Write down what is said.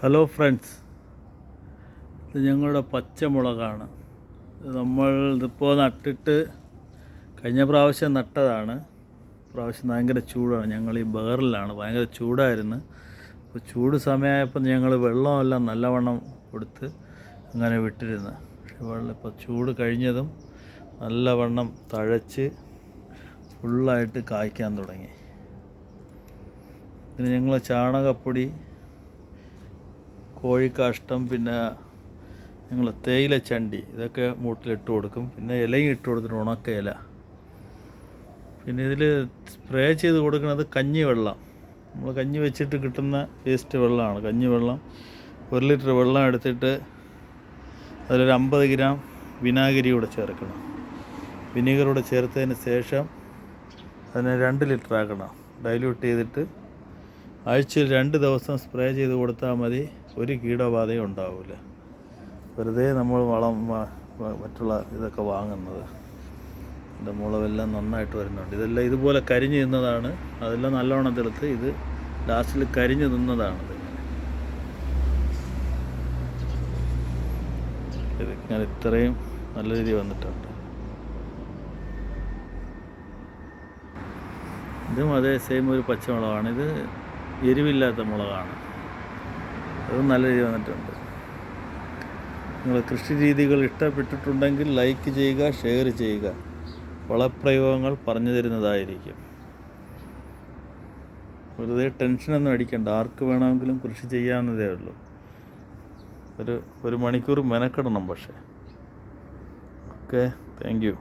Hello friends ഇത് ഞങ്ങളുടെ പച്ചമുളകാണ്. നമ്മൾ ഇതിപ്പോൾ നട്ടിട്ട് കഴിഞ്ഞ പ്രാവശ്യം നട്ടതാണ്. പ്രാവശ്യം ഭയങ്കര ചൂടാണ്. ഞങ്ങൾ ഈ ബഹറിലാണ്. ഭയങ്കര ചൂടായിരുന്നു. അപ്പോൾ ചൂട് സമയമായപ്പോൾ ഞങ്ങൾ വെള്ളമെല്ലാം നല്ലവണ്ണം കൊടുത്ത് അങ്ങനെ വിട്ടിരുന്നു. പക്ഷെ വെള്ളം ഇപ്പോൾ ചൂട് കഴിഞ്ഞതും നല്ലവണ്ണം തഴച്ച് ഫുള്ളായിട്ട് കായ്ക്കാൻ തുടങ്ങി. ഇതിന് ഞങ്ങൾ ചാണകപ്പൊടി കോഴിക്കാഷ്ടം പിന്നെ ഞങ്ങൾ തേയില ചണ്ടി ഇതൊക്കെ മൂട്ടിലിട്ട് കൊടുക്കും. പിന്നെ ഇലയും ഇട്ട് കൊടുത്തിട്ട് ഉണക്ക ഇല. പിന്നെ ഇതിൽ സ്പ്രേ ചെയ്ത് കൊടുക്കുന്നത് കഞ്ഞി വെള്ളം. നമ്മൾ കഞ്ഞി വെച്ചിട്ട് കിട്ടുന്ന വേസ്റ്റ് വെള്ളമാണ്. കഞ്ഞി വെള്ളം ഒരു ലിറ്റർ വെള്ളം എടുത്തിട്ട് അതിലൊരു അമ്പത് ഗ്രാം വിനാഗിരി കൂടെ ചേർക്കണം. വിനീഗർ കൂടെ ചേർത്തതിന് ശേഷം അതിനെ രണ്ട് ലിറ്റർ ആക്കണം ഡൈല്യൂട്ട് ചെയ്തിട്ട് ആഴ്ചയിൽ രണ്ട് ദിവസം സ്പ്രേ ചെയ്ത് കൊടുത്താൽ മതി. ഒരു കീടബാധയും ഉണ്ടാവില്ല വെറുതെ നമ്മൾ വളം മറ്റുള്ള ഇതൊക്കെ വാങ്ങുന്നത്. എന്റെ മുളവെല്ലാം നന്നായിട്ട് വരുന്നുണ്ട്. ഇതെല്ലാം ഇതുപോലെ കരിഞ്ഞ് നിന്നതാണ്. അതെല്ലാം നല്ലവണ്ണം തെളുത്ത് ഇത് ലാസ്റ്റിൽ കരിഞ്ഞ് നിന്നതാണിത്. ഇത് ഇത്രയും നല്ല രീതി വന്നിട്ടുണ്ട്. ഇതും അതേ സെയിം ഒരു പച്ചമുളകാണ്. ഇത് എരിവില്ലാത്ത മുളകാണ്. അതും നല്ല രീതി വന്നിട്ടുണ്ട്. നിങ്ങൾ കൃഷി രീതികൾ ഇഷ്ടപ്പെട്ടിട്ടുണ്ടെങ്കിൽ ലൈക്ക് ചെയ്യുക ഷെയർ ചെയ്യുക. വളപ്രയോഗങ്ങൾ പറഞ്ഞു തരുന്നതായിരിക്കും. വെറുതെ ടെൻഷനൊന്നും അടിക്കണ്ട. ആർക്ക് വേണമെങ്കിലും കൃഷി ചെയ്യാവുന്നതേ ഉള്ളൂ. ഒരു ഒരു മണിക്കൂർ മെനക്കെടണം പക്ഷേ. Okay thank you